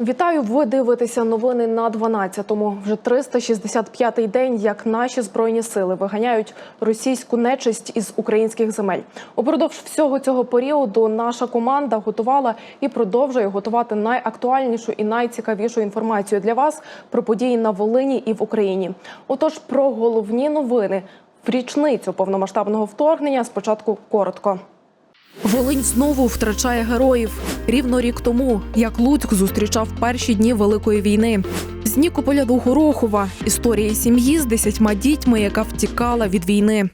Вітаю! Ви дивитеся новини на 12-му. Вже 365-й день, як наші збройні сили виганяють російську нечисть із українських земель. Упродовж всього цього періоду наша команда готувала і продовжує готувати найактуальнішу і найцікавішу інформацію для вас про події на Волині і в Україні. Отож, про головні новини в річницю повномасштабного вторгнення спочатку коротко. Волинь знову втрачає героїв. Рівно рік тому, як Луцьк зустрічав перші дні Великої війни. З Нікополя до Горохова історії сім'ї з десятьма дітьми, яка втікала від війни.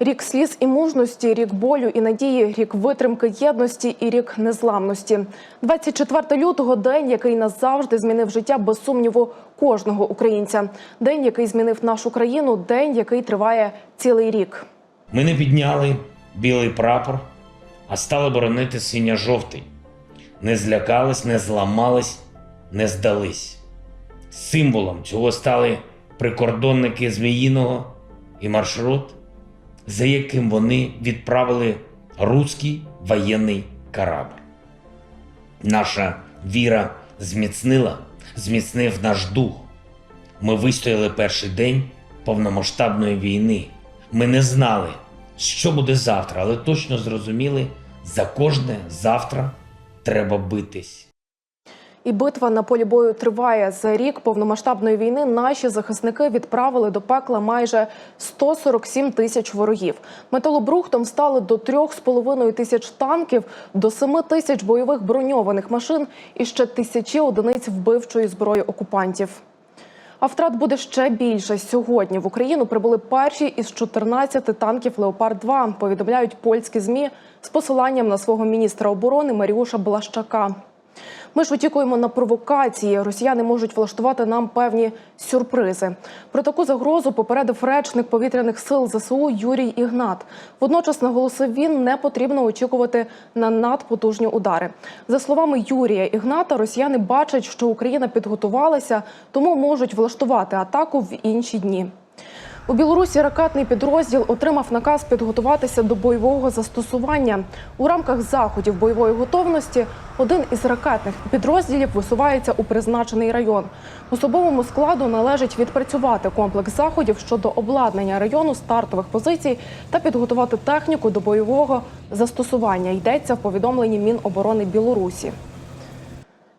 Рік сліз і мужності, рік болю і надії, рік витримки єдності і рік незламності. 24 лютого день, який назавжди змінив життя без сумніву кожного українця. День, який змінив нашу країну, день, який триває цілий рік. Ми не підняли білий прапор, а стали боронити синьо-жовтий. Не злякались, не зламались, не здались. Символом цього стали прикордонники Зміїного і маршрут, за яким вони відправили руський воєнний корабль. Наша віра зміцнила, зміцнив наш дух. Ми вистояли перший день повномасштабної війни. Ми не знали, що буде завтра, але точно зрозуміли, за кожне завтра треба битись. І битва на полі бою триває. За рік повномасштабної війни наші захисники відправили до пекла майже 147 тисяч ворогів. Металобрухтом стали до 3,5 тисяч танків, до 7 тисяч бойових броньованих машин і ще тисячі одиниць вбивчої зброї окупантів. А втрат буде ще більше. Сьогодні в Україну прибули перші із 14 танків Леопард 2 повідомляють польські змі з посиланням на свого міністра оборони Маріуша Блащака. Ми ж очікуємо на провокації. Росіяни можуть влаштувати нам певні сюрпризи. Про таку загрозу попередив речник повітряних сил ЗСУ Юрій Ігнат. Водночас наголосив він, не потрібно очікувати на надпотужні удари. За словами Юрія Ігната, росіяни бачать, що Україна підготувалася, тому можуть влаштувати атаку в інші дні. У Білорусі ракетний підрозділ отримав наказ підготуватися до бойового застосування. У рамках заходів бойової готовності один із ракетних підрозділів висувається у призначений район. Особовому складу належить відпрацювати комплекс заходів щодо обладнання району стартових позицій та підготувати техніку до бойового застосування. Йдеться в повідомленні Міноборони Білорусі.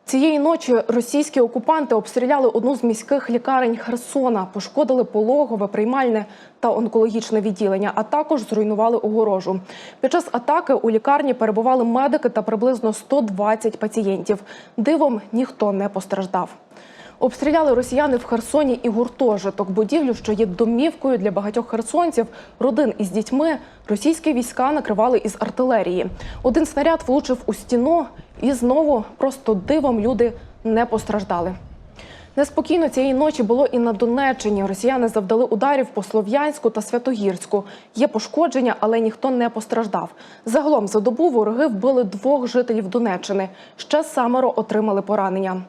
Цієї ночі російські окупанти обстріляли одну з міських лікарень Херсона, пошкодили пологове, приймальне та онкологічне відділення, а також зруйнували огорожу. Під час атаки у лікарні перебували медики та приблизно 120 пацієнтів. Дивом ніхто не постраждав. Обстріляли росіяни в Херсоні і гуртожиток, будівлю, що є домівкою для багатьох херсонців, родин із дітьми. Російські війська накривали із артилерії. Один снаряд влучив у стіну, і знову просто дивом люди не постраждали. Неспокійно цієї ночі було і на Донеччині. Росіяни завдали ударів по Слов'янську та Святогірську. Є пошкодження, але ніхто не постраждав. Загалом за добу вороги вбили двох жителів Донеччини. Ще семеро отримали поранення.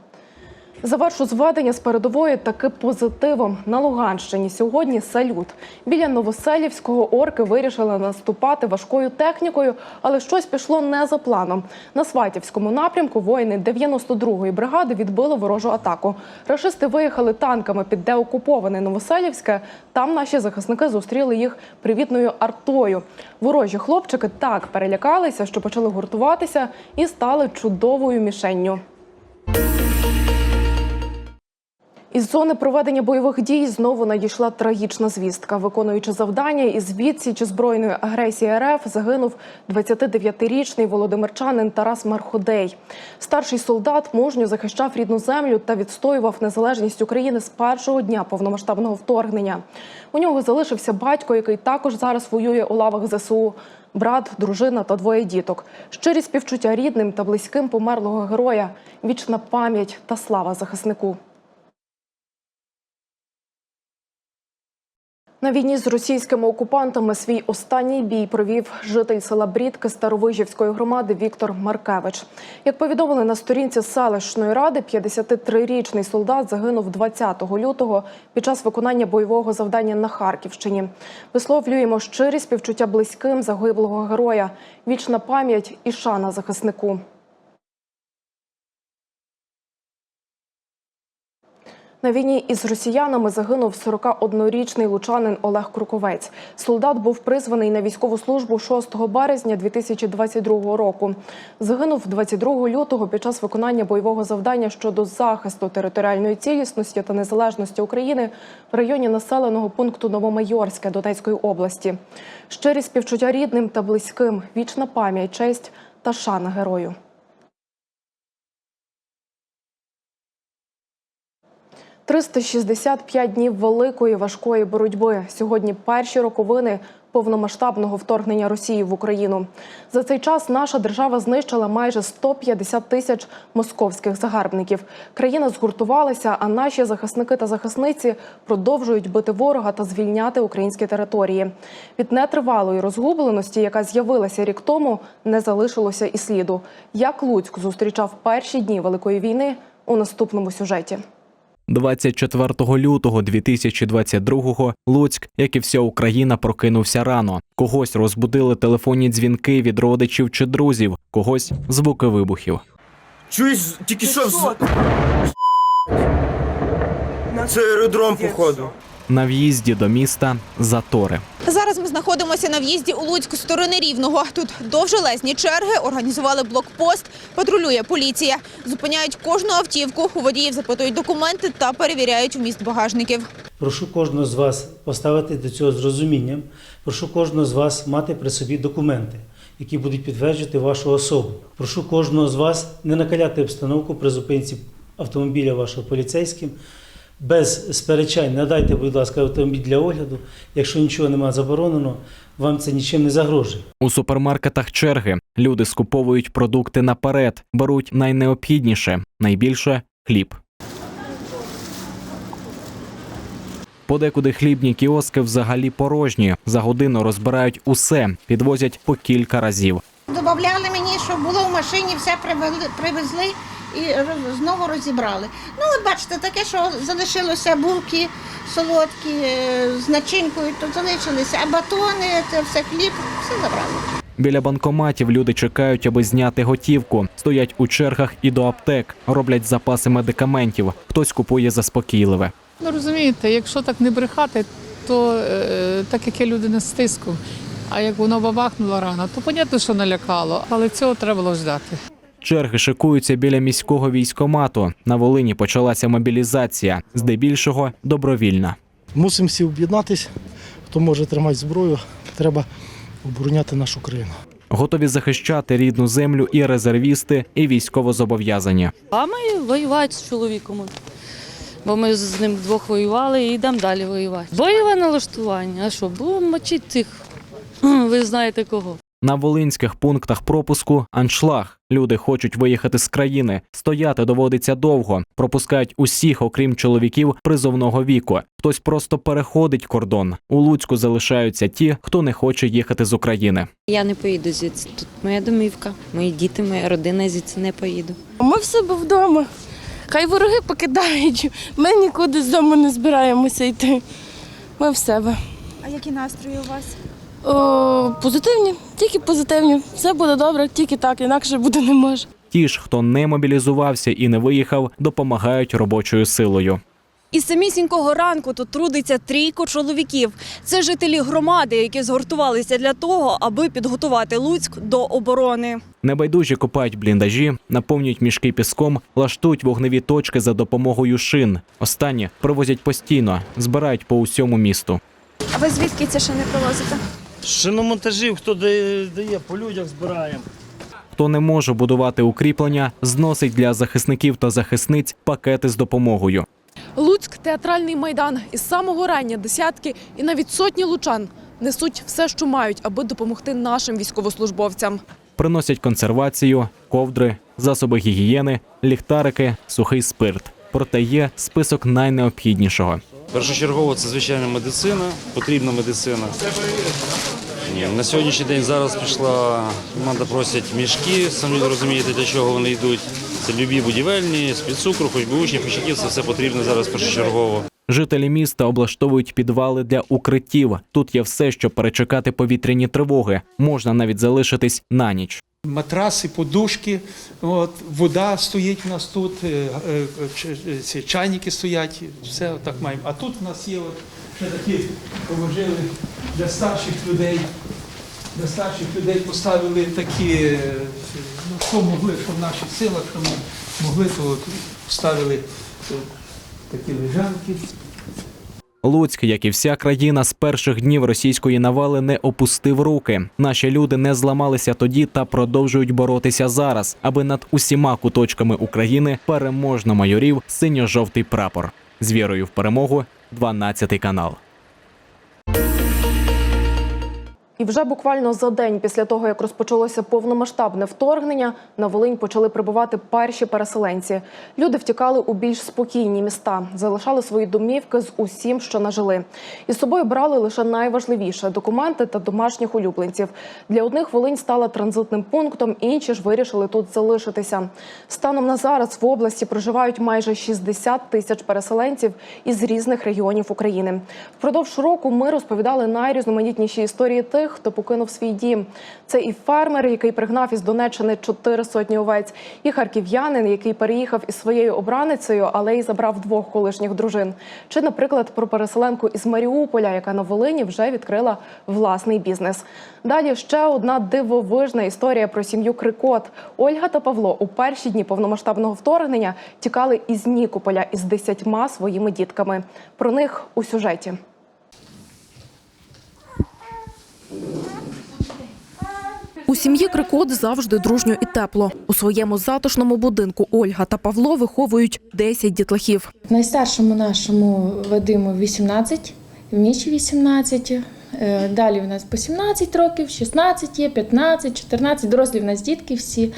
Завершу зведення з передової таки позитивом. На Луганщині сьогодні салют. Біля Новоселівського орки вирішили наступати важкою технікою, але щось пішло не за планом. На Сватівському напрямку воїни 92-ї бригади відбили ворожу атаку. Рашисти виїхали танками під деокуповане Новоселівське. Там наші захисники зустріли їх привітною артою. Ворожі хлопчики так перелякалися, що почали гуртуватися і стали чудовою мішенню. Із зони проведення бойових дій знову надійшла трагічна звістка. Виконуючи завдання із відсічі збройної агресії РФ, загинув 29-річний володимирчанин Тарас Марходей. Старший солдат мужньо захищав рідну землю та відстоював незалежність України з першого дня повномасштабного вторгнення. У нього залишився батько, який також зараз воює у лавах ЗСУ. Брат, дружина та двоє діток. Щирі співчуття рідним та близьким померлого героя. Вічна пам'ять та слава захиснику. На війні з російськими окупантами свій останній бій провів житель села Брідки Старовижівської громади Віктор Маркевич. Як повідомили на сторінці селищної ради, 53-річний солдат загинув 20 лютого під час виконання бойового завдання на Харківщині. Висловлюємо щирі співчуття близьким загиблого героя, вічна пам'ять і шана захиснику. На війні із росіянами загинув 41-річний лучанин Олег Круковець. Солдат був призваний на військову службу 6 березня 2022 року. Загинув 22 лютого під час виконання бойового завдання щодо захисту територіальної цілісності та незалежності України в районі населеного пункту Новомайорське Донецької області. Щирі співчуття рідним та близьким, вічна пам'ять, честь та шана герою. «365 днів великої важкої боротьби. Сьогодні перші роковини повномасштабного вторгнення Росії в Україну. За цей час наша держава знищила майже 150 тисяч московських загарбників. Країна згуртувалася, а наші захисники та захисниці продовжують бити ворога та звільняти українські території. Від нетривалої розгубленості, яка з'явилася рік тому, не залишилося і сліду. Як Луцьк зустрічав перші дні великої війни у наступному сюжеті. 24 лютого 2022-го Луцьк, як і вся Україна, прокинувся рано. Когось розбудили телефонні дзвінки від родичів чи друзів, когось звуки вибухів. Чуєш, тільки що. Це аеродром, походу. На в'їзді до міста затори. Зараз ми знаходимося на в'їзді у Луцьк з сторони Рівного. Тут довжелезні черги, організували блокпост, патрулює поліція. Зупиняють кожну автівку, у водіїв запитують документи та перевіряють вміст багажників. Прошу кожного з вас поставити до цього з розумінням. Прошу кожного з вас мати при собі документи, які будуть підтверджувати вашу особу. Прошу кожного з вас не накаляти обстановку при зупинці автомобіля вашого поліцейським. Без сперечань надайте, будь ласка, автомобіль для огляду. Якщо нічого немає заборонено, вам це нічим не загрожує. У супермаркетах черги люди скуповують продукти наперед, беруть найнеобхідніше, найбільше хліб. Подекуди хлібні кіоски взагалі порожні. За годину розбирають усе, підвозять по кілька разів. Добавляли мені, щоб було в машині, все привезли і знову розібрали. Ну, от бачите, таке, що залишилося булки солодкі е, з начинкою, то залишилися, а батони, це все хліб, все забрали. Біля банкоматів люди чекають, аби зняти готівку. Стоять у чергах і до аптек, роблять запаси медикаментів. Хтось купує заспокійливе. Ну розумієте, якщо так не брехати, то е, так як я людина з тиском, а як воно бабахнуло рано, то понятно, що налякало, але цього треба було ждати. Черги шикуються біля міського військомату. На Волині почалася мобілізація, здебільшого добровільна. Мусимо всі об'єднатись. Хто може тримати зброю, треба обороняти нашу країну. Готові захищати рідну землю і резервісти, і військовозобов'язані. А ми воювати з чоловіком. Бо ми з ним вдвох воювали і йдемо далі воювати. Бойове налаштування. А що, будемо мочити цих, ви знаєте кого. На волинських пунктах пропуску аншлаг. Люди хочуть виїхати з країни. Стояти доводиться довго. Пропускають усіх, окрім чоловіків призовного віку. Хтось просто переходить кордон. У Луцьку залишаються ті, хто не хоче їхати з України. Я не поїду звідси. Тут моя домівка, мої діти, моя родина звідси не поїду. Ми в себе вдома. Хай вороги покидають. Ми нікуди з дому не збираємося йти. Ми в себе. А які настрої у вас? О, позитивні, тільки позитивні. Все буде добре, тільки так, інакше буде не може. Ті ж, хто не мобілізувався і не виїхав, допомагають робочою силою. Із самісінького ранку тут трудиться трійко чоловіків. Це жителі громади, які згуртувалися для того, аби підготувати Луцьк до оборони. Небайдужі копають бліндажі, наповнюють мішки піском, лаштують вогневі точки за допомогою шин. Останні привозять постійно, збирають по усьому місту. А ви звідки це ще не привозите? Шиномонтажів, хто дає, дає по людях збираємо. Хто не може будувати укріплення, зносить для захисників та захисниць пакети з допомогою. Луцьк театральний майдан. Із самого рання десятки і навіть сотні лучан несуть все, що мають, аби допомогти нашим військовослужбовцям. Приносять консервацію, ковдри, засоби гігієни, ліхтарики, сухий спирт. Проте є список найнеобхіднішого. Першочергово це звичайна медицина, потрібна медицина. На сьогоднішній день зараз пішла команда просять мішки, самі розумієте, для чого вони йдуть. Це любі будівельні, з-під хоч би учнів, учнів, це все потрібно зараз першочергово. Жителі міста облаштовують підвали для укриттів. Тут є все, щоб перечекати повітряні тривоги. Можна навіть залишитись на ніч. Матраси, подушки, от, вода стоїть у нас тут, е, е, е, чайники стоять, все так маємо. А тут у нас є от, ще такі положили для старших людей. Для старших людей поставили такі, ну що могли, що в наших силах, що могли, то поставили такі лежанки. Луцьк, як і вся країна, з перших днів російської навали не опустив руки. Наші люди не зламалися тоді та продовжують боротися зараз, аби над усіма куточками України переможно майорів синьо-жовтий прапор. З вірою в перемогу, 12 канал. І вже буквально за день після того, як розпочалося повномасштабне вторгнення, на Волинь почали прибувати перші переселенці. Люди втікали у більш спокійні міста, залишали свої домівки з усім, що нажили. Із собою брали лише найважливіше документи та домашніх улюбленців. Для одних Волинь стала транзитним пунктом, інші ж вирішили тут залишитися. Станом на зараз в області проживають майже 60 тисяч переселенців із різних регіонів України. Впродовж року ми розповідали найрізноманітніші історії тих, хто покинув свій дім. Це і фермер, який пригнав із Донеччини чотири сотні овець, і харків'янин, який переїхав із своєю обраницею, але й забрав двох колишніх дружин. Чи, наприклад, про переселенку із Маріуполя, яка на Волині вже відкрила власний бізнес. Далі ще одна дивовижна історія про сім'ю Крикот. Ольга та Павло у перші дні повномасштабного вторгнення тікали із Нікополя із десятьма своїми дітками. Про них у сюжеті. У сім'ї Крикот завжди дружньо і тепло. У своєму затишному будинку Ольга та Павло виховують 10 дітлахів. Найстаршому нашому Вадиму 18, Міші 18. Е, Далі в нас по 17 років, 16 є, 15, 14, дорослі в нас дітки всі.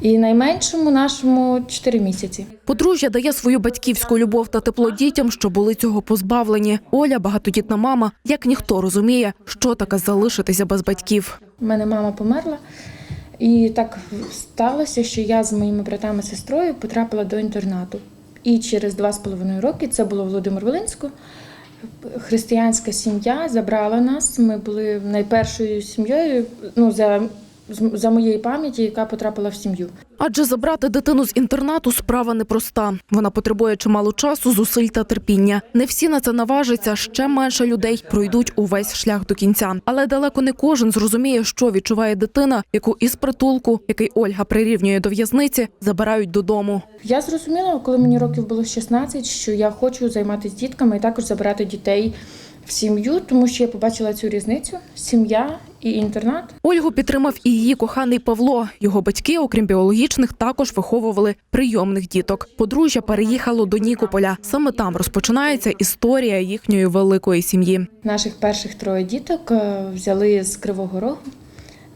І найменшому нашому 4 місяці. Подружжя дає свою батьківську любов та тепло дітям, що були цього позбавлені. Оля, багатодітна мама, як ніхто розуміє, що таке залишитися без батьків. У мене мама померла. І так сталося, що я з моїми братами і сестрою потрапила до інтернату. І через два з половиною роки це було Володимир Волинську. Християнська сім'я забрала нас. Ми були найпершою сім'єю ну, за, за моєї пам'яті, яка потрапила в сім'ю. Адже забрати дитину з інтернату справа непроста. Вона потребує чимало часу, зусиль та терпіння. Не всі на це наважаться. Ще менше людей пройдуть увесь шлях до кінця. Але далеко не кожен зрозуміє, що відчуває дитина, яку із притулку, який Ольга прирівнює до в'язниці, забирають додому. Я зрозуміла, коли мені років було 16, що я хочу займатися дітками і також забирати дітей в сім'ю, тому що я побачила цю різницю: сім'я і інтернат. Ольгу підтримав і її коханий Павло. Його батьки, окрім біологічних, також виховували прийомних діток. Подружжя переїхало до Нікополя. Саме там розпочинається історія їхньої великої сім'ї. Наших перших троє діток е, взяли з Кривого Рогу.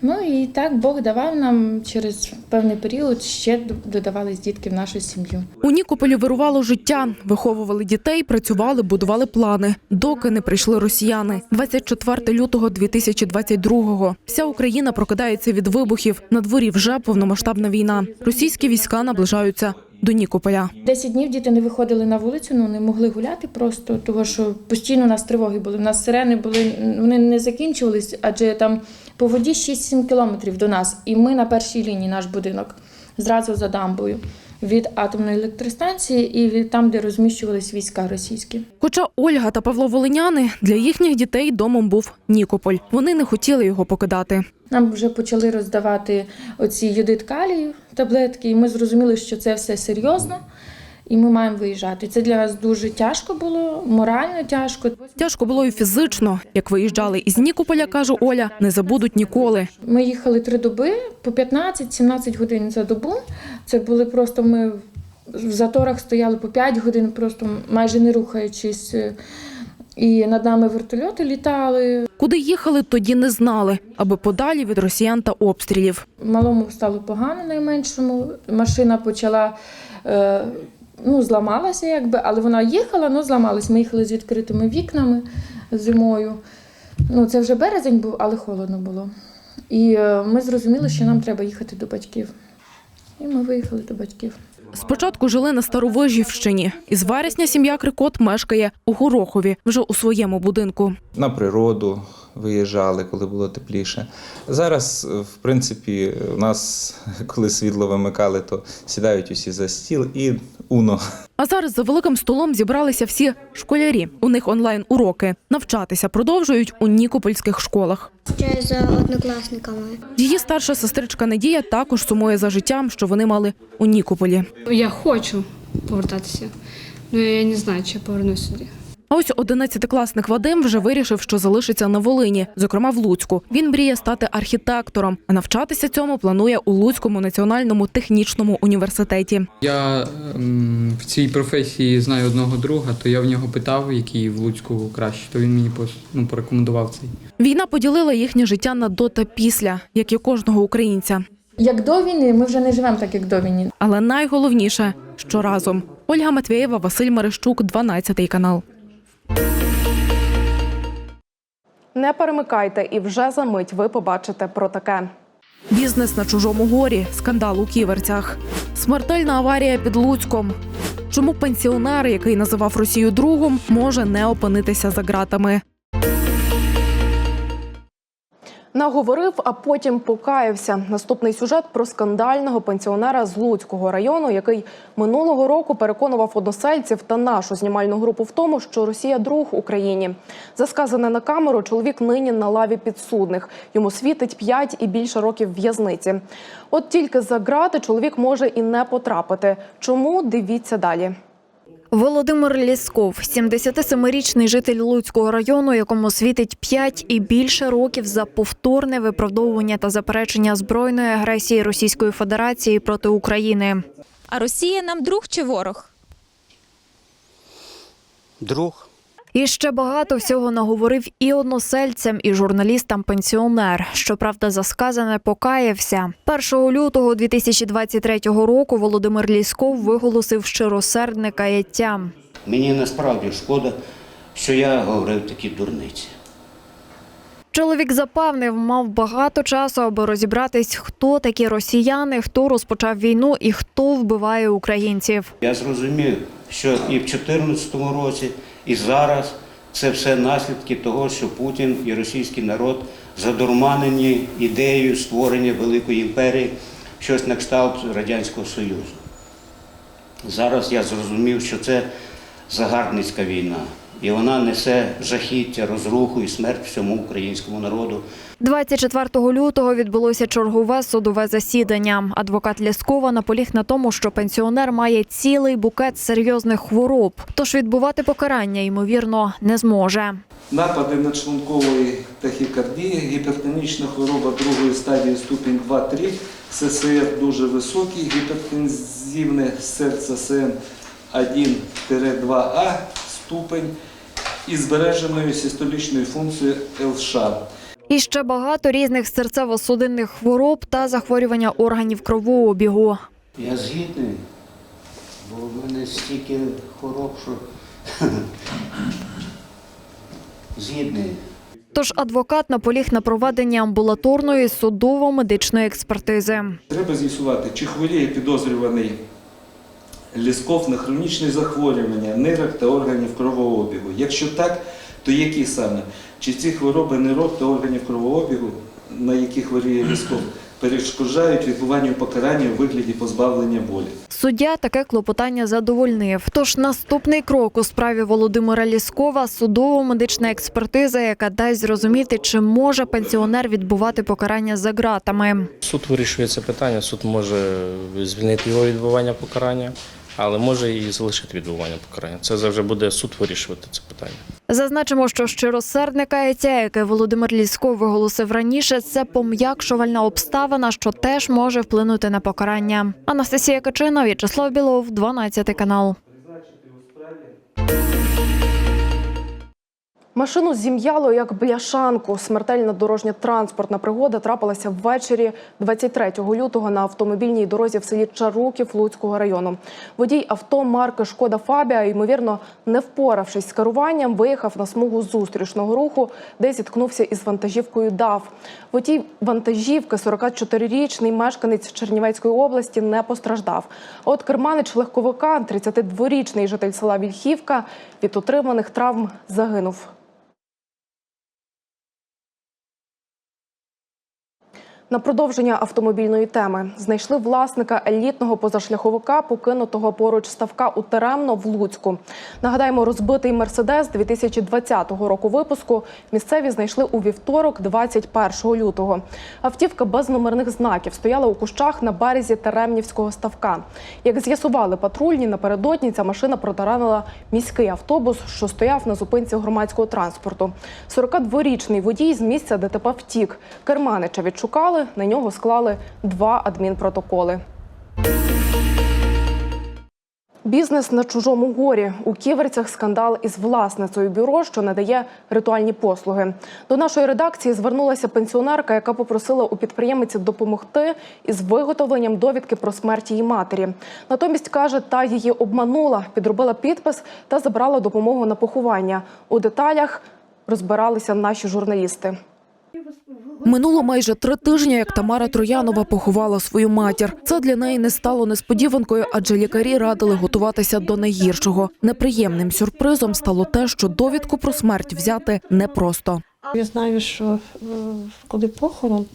Ну і так Бог давав нам через певний період ще додавались дітки в нашу сім'ю. У Нікополі вирувало життя, виховували дітей, працювали, будували плани, доки не прийшли росіяни. 24 лютого 2022-го. Вся Україна прокидається від вибухів. На дворі вже повномасштабна війна. Російські війська наближаються до Нікополя. Десять днів діти не виходили на вулицю, ну не могли гуляти просто, тому що постійно у нас тривоги були. У нас сирени були, вони не закінчувались, адже там по воді 6-7 кілометрів до нас. І ми на першій лінії наш будинок зразу за дамбою. Від атомної електростанції і від там, де розміщувались війська російські. Хоча Ольга та Павло Волиняни для їхніх дітей домом був Нікополь. Вони не хотіли його покидати. Нам вже почали роздавати оці юдит калію таблетки, і ми зрозуміли, що це все серйозно, і ми маємо виїжджати. Це для нас дуже тяжко було, морально тяжко. Тяжко було і фізично. Як виїжджали із Нікополя, каже Оля, не забудуть ніколи. Ми їхали три доби по 15-17 годин за добу. Це були просто ми в заторах стояли по 5 годин, просто майже не рухаючись. І над нами вертольоти літали. Куди їхали, тоді не знали, аби подалі від росіян та обстрілів. Малому стало погано найменшому. Машина почала е, ну, зламалася, якби, але вона їхала, ну зламалась. Ми їхали з відкритими вікнами зимою. Ну, це вже березень був, але холодно було. І е, ми зрозуміли, що нам треба їхати до батьків. І ми виїхали до батьків. Спочатку жили на Старовижівщині. Із вересня сім'я Крикот мешкає у Горохові, вже у своєму будинку. на природу, виїжджали, коли було тепліше. Зараз, в принципі, у нас, коли світло вимикали, то сідають усі за стіл і уно. А зараз за великим столом зібралися всі школярі. У них онлайн уроки. Навчатися продовжують у нікопольських школах. Вчаю за однокласниками. Її старша сестричка Надія також сумує за життям, що вони мали у Нікополі. Я хочу повертатися, але я не знаю, чи я повернусь сюди. А ось одинадцятикласник Вадим вже вирішив, що залишиться на Волині, зокрема в Луцьку. Він мріє стати архітектором, а навчатися цьому планує у Луцькому національному технічному університеті. Я в цій професії знаю одного друга, то я в нього питав, який в Луцьку краще, то він мені ну, порекомендував цей. Війна поділила їхнє життя на до та після, як і кожного українця. Як до війни, ми вже не живемо так, як до війни. Але найголовніше, що разом. Ольга Матвєєва, Василь Мерещук, 12 канал. Не перемикайте, і вже за мить ви побачите про таке. Бізнес на чужому горі, скандал у ківерцях, смертельна аварія під Луцьком. Чому пенсіонер, який називав Росію другом, може не опинитися за ґратами? Наговорив, а потім покаявся. Наступний сюжет про скандального пенсіонера з Луцького району, який минулого року переконував односельців та нашу знімальну групу в тому, що Росія друг Україні. За сказане на камеру, чоловік нині на лаві підсудних. Йому світить 5 і більше років в'язниці. От тільки за ґрати чоловік може і не потрапити. Чому дивіться далі? Володимир Лісков, 77-річний житель Луцького району, якому світить 5 і більше років за повторне виправдовування та заперечення збройної агресії Російської Федерації проти України. А Росія нам друг чи ворог? Друг. І ще багато всього наговорив і односельцям, і журналістам пенсіонер. Щоправда, за сказане покаявся. 1 лютого 2023 року Володимир Лісков виголосив щиросердне каяття. Мені насправді шкода, що я говорив такі дурниці. Чоловік запевнив, мав багато часу, аби розібратись, хто такі росіяни, хто розпочав війну і хто вбиває українців. Я зрозумів, що і в 2014 році, і зараз це все наслідки того, що Путін і російський народ задурманені ідеєю створення великої імперії, щось на кшталт Радянського Союзу. Зараз я зрозумів, що це загарбницька війна, і вона несе жахіття, розруху і смерть всьому українському народу. 24 лютого відбулося чергове судове засідання. Адвокат Ляскова наполіг на тому, що пенсіонер має цілий букет серйозних хвороб, тож відбувати покарання ймовірно не зможе. Напади на шлункової тахікардії, гіпертонічна хвороба другої стадії ступінь 2-3, ССР дуже високий, гіпертензивне серце СН 1-2А ступень із збереженою систолічною функцією ЛШ. І ще багато різних серцево-судинних хвороб та захворювання органів кровообігу. Я згідний, бо в мене стільки хвороб, що згідний. Тож адвокат наполіг на проведення амбулаторної судово-медичної експертизи. Треба з'ясувати, чи хворіє підозрюваний Лісков на хронічне захворювання нирок та органів кровообігу. Якщо так, то які саме? Чи ці хвороби нирок та органів кровообігу, на які хворіє Лісков, перешкоджають відбуванню покарання у вигляді позбавлення волі? Суддя таке клопотання задовольнив. Тож наступний крок у справі Володимира Ліскова судово-медична експертиза, яка дасть зрозуміти, чи може пенсіонер відбувати покарання за ґратами. Суд вирішує це питання, суд може звільнити його відбування покарання, але може і залишити відбування покарання. Це завжди буде суд вирішувати це питання. Зазначимо, що щиросердне каяття, яке Володимир Лісько виголосив раніше, це пом'якшувальна обставина, що теж може вплинути на покарання. Анастасія Качина, В'ячеслав Білов, 12 канал. Машину зім'яло як бляшанку. Смертельна дорожня транспортна пригода трапилася ввечері 23 лютого на автомобільній дорозі в селі Чаруків Луцького району. Водій авто марки Шкода Фабія, ймовірно, не впоравшись з керуванням, виїхав на смугу зустрічного руху, де зіткнувся із вантажівкою ДАВ. Водій вантажівки, 44-річний мешканець Чернівецької області, не постраждав. От керманич легковика, 32-річний житель села Вільхівка, від отриманих травм загинув. На продовження автомобільної теми знайшли власника елітного позашляховика, покинутого поруч ставка у Теремно в Луцьку. Нагадаємо, розбитий мерседес 2020 року випуску місцеві знайшли у вівторок, 21 лютого. Автівка без номерних знаків стояла у кущах на березі Теремнівського ставка. Як з'ясували патрульні, напередодні ця машина протаранила міський автобус, що стояв на зупинці громадського транспорту. 42-річний водій з місця ДТП втік. Керманича відшукали, на нього склали два адмінпротоколи. Бізнес на чужому горі у ківерцях скандал із власницею бюро, що надає ритуальні послуги. До нашої редакції звернулася пенсіонерка, яка попросила у підприємиці допомогти із виготовленням довідки про смерть її матері. Натомість каже, та її обманула, підробила підпис та забрала допомогу на поховання. У деталях розбиралися наші журналісти. Минуло майже три тижні, як Тамара Троянова поховала свою матір. Це для неї не стало несподіванкою, адже лікарі радили готуватися до найгіршого. Неприємним сюрпризом стало те, що довідку про смерть взяти непросто. Я знаю, що е, коли похорон,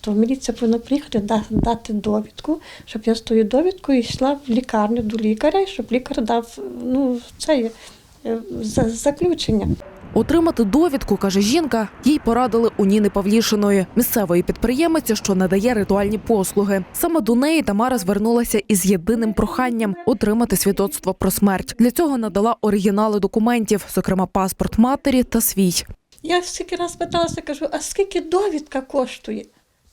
то міліція повинна приїхати дати довідку, щоб я з тою довідкою йшла в лікарню до лікаря, щоб лікар дав ну, це е, заключення. Отримати довідку, каже жінка, їй порадили у Ніни Павлішиної, місцевої підприємиці, що надає ритуальні послуги. Саме до неї Тамара звернулася із єдиним проханням отримати свідоцтво про смерть. Для цього надала оригінали документів, зокрема паспорт матері та свій. Я скільки раз питалася, кажу, а скільки довідка коштує?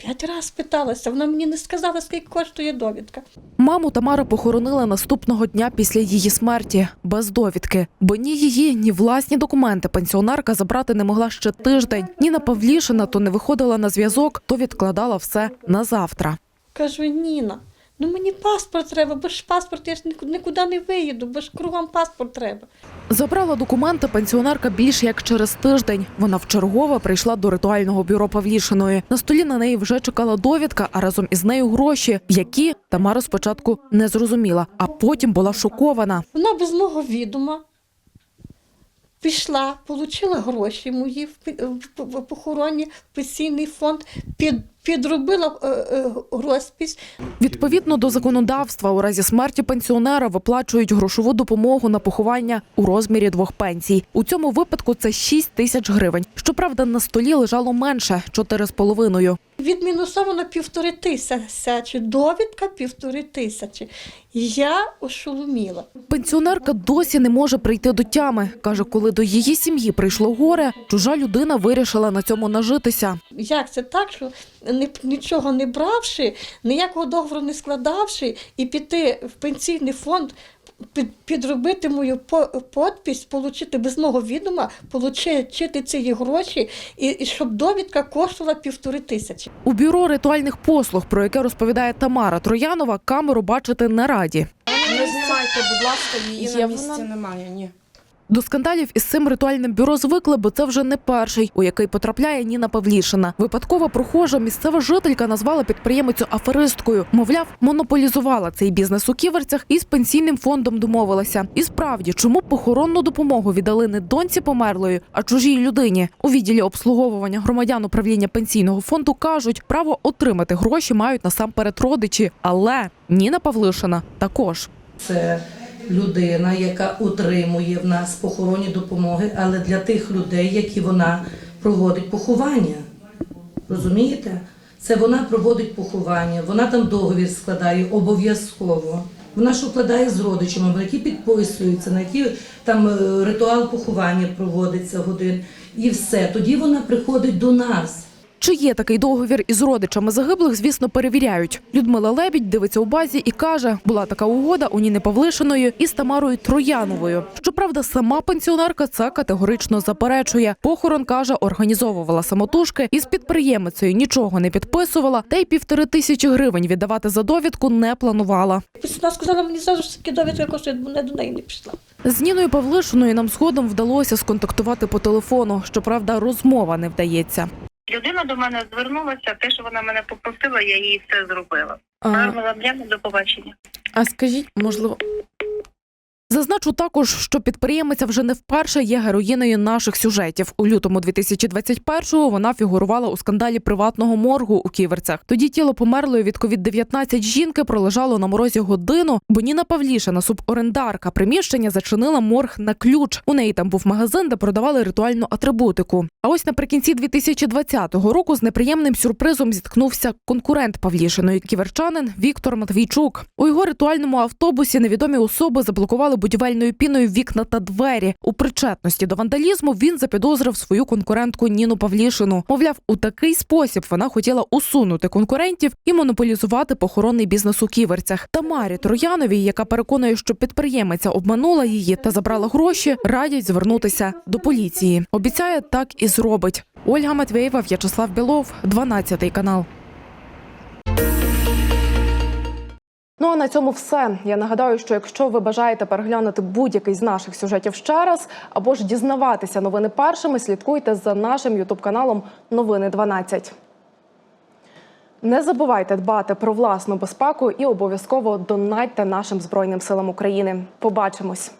П'ять разів питалася, вона мені не сказала, скільки коштує довідка. Маму Тамара похоронила наступного дня після її смерті без довідки, бо ні її, ні власні документи пенсіонерка забрати не могла ще тиждень. Ніна Павлішина то не виходила на зв'язок, то відкладала все на завтра. Кажу, Ніна, ну мені паспорт треба, бо ж паспорт я ж нікуди не виїду, бо ж кругом паспорт треба. Забрала документи пенсіонерка більш як через тиждень. Вона вчергове прийшла до ритуального бюро Павлішиної. На столі на неї вже чекала довідка, а разом із нею гроші, які Тамара спочатку не зрозуміла, а потім була шокована. Вона без мого відома пішла, отримала гроші мої в похороні, в пенсійний фонд, під, підробила е, е. Відповідно до законодавства, у разі смерті пенсіонера виплачують грошову допомогу на поховання у розмірі двох пенсій. У цьому випадку це 6 тисяч гривень. Щоправда, на столі лежало менше чотири з половиною. Відмінусовано півтори тисячі, довідка півтори тисячі. Я ошоломіла. Пенсіонерка досі не може прийти до тями. каже, коли до її сім'ї прийшло горе, чужа людина вирішила на цьому нажитися. Як це так, що нічого не бравши, ніякого договору не складавши, і піти в пенсійний фонд, під- підробити мою по- подпись, отримати без мого відома, отримати ці гроші, і, і щоб довідка коштувала півтори тисячі. У бюро ритуальних послуг, про яке розповідає Тамара Троянова, камеру бачити не раді. Не знімайте, будь ласка, її Є на вона? місці немає. Ні. До скандалів із цим ритуальним бюро звикли, бо це вже не перший, у який потрапляє Ніна Павлішина. Випадкова прохожа місцева жителька назвала підприємицю аферисткою. Мовляв, монополізувала цей бізнес у ківерцях і з пенсійним фондом домовилася. І справді, чому похоронну допомогу віддали не доньці померлої, а чужій людині? У відділі обслуговування громадян управління пенсійного фонду кажуть, право отримати гроші мають насамперед родичі, але Ніна Павлишина також. Це людина, яка утримує в нас похоронні допомоги, але для тих людей, які вона проводить поховання. Розумієте? Це вона проводить поховання, вона там договір складає обов'язково. Вона ж укладає з родичами, на які підписуються, на які там е, ритуал поховання проводиться годин. І все. Тоді вона приходить до нас. Чи є такий договір із родичами загиблих, звісно, перевіряють. Людмила Лебідь дивиться у базі і каже, була така угода у Ніни Павлишиної із Тамарою Трояновою. Щоправда, сама пенсіонерка це категорично заперечує. Похорон каже, організовувала самотужки із підприємицею нічого не підписувала, та й півтори тисячі гривень віддавати за довідку не планувала. Вона сказала мені зразу, скільки довідка коштує, бо не до неї не пішла. З Ніною Павлишиною нам згодом вдалося сконтактувати по телефону. Щоправда, розмова не вдається. Людина до мене звернулася, те, що вона мене попросила, я їй все зробила. А- Гарного дня, до побачення. А скажіть, можливо, Зазначу також, що підприємиця вже не вперше є героїною наших сюжетів. У лютому 2021-го вона фігурувала у скандалі приватного моргу у Ківерцях. Тоді тіло померлої від COVID-19 жінки пролежало на морозі годину, бо Ніна Павлішина, суборендарка приміщення, зачинила морг на ключ. У неї там був магазин, де продавали ритуальну атрибутику. А ось наприкінці 2020 року з неприємним сюрпризом зіткнувся конкурент Павлішиної ківерчанин Віктор Матвійчук. У його ритуальному автобусі невідомі особи заблокували будівельною піною вікна та двері. У причетності до вандалізму він запідозрив свою конкурентку Ніну Павлішину. Мовляв, у такий спосіб вона хотіла усунути конкурентів і монополізувати похоронний бізнес у ківерцях. Тамарі Трояновій, яка переконує, що підприємиця обманула її та забрала гроші, радять звернутися до поліції. Обіцяє, так і зробить. Ольга Матвєєва, В'ячеслав Білов, 12 канал. Ну а на цьому все. Я нагадаю, що якщо ви бажаєте переглянути будь-який з наших сюжетів ще раз або ж дізнаватися новини першими, слідкуйте за нашим ютуб каналом Новини 12. Не забувайте дбати про власну безпеку і обов'язково донатьте нашим збройним силам України. Побачимось.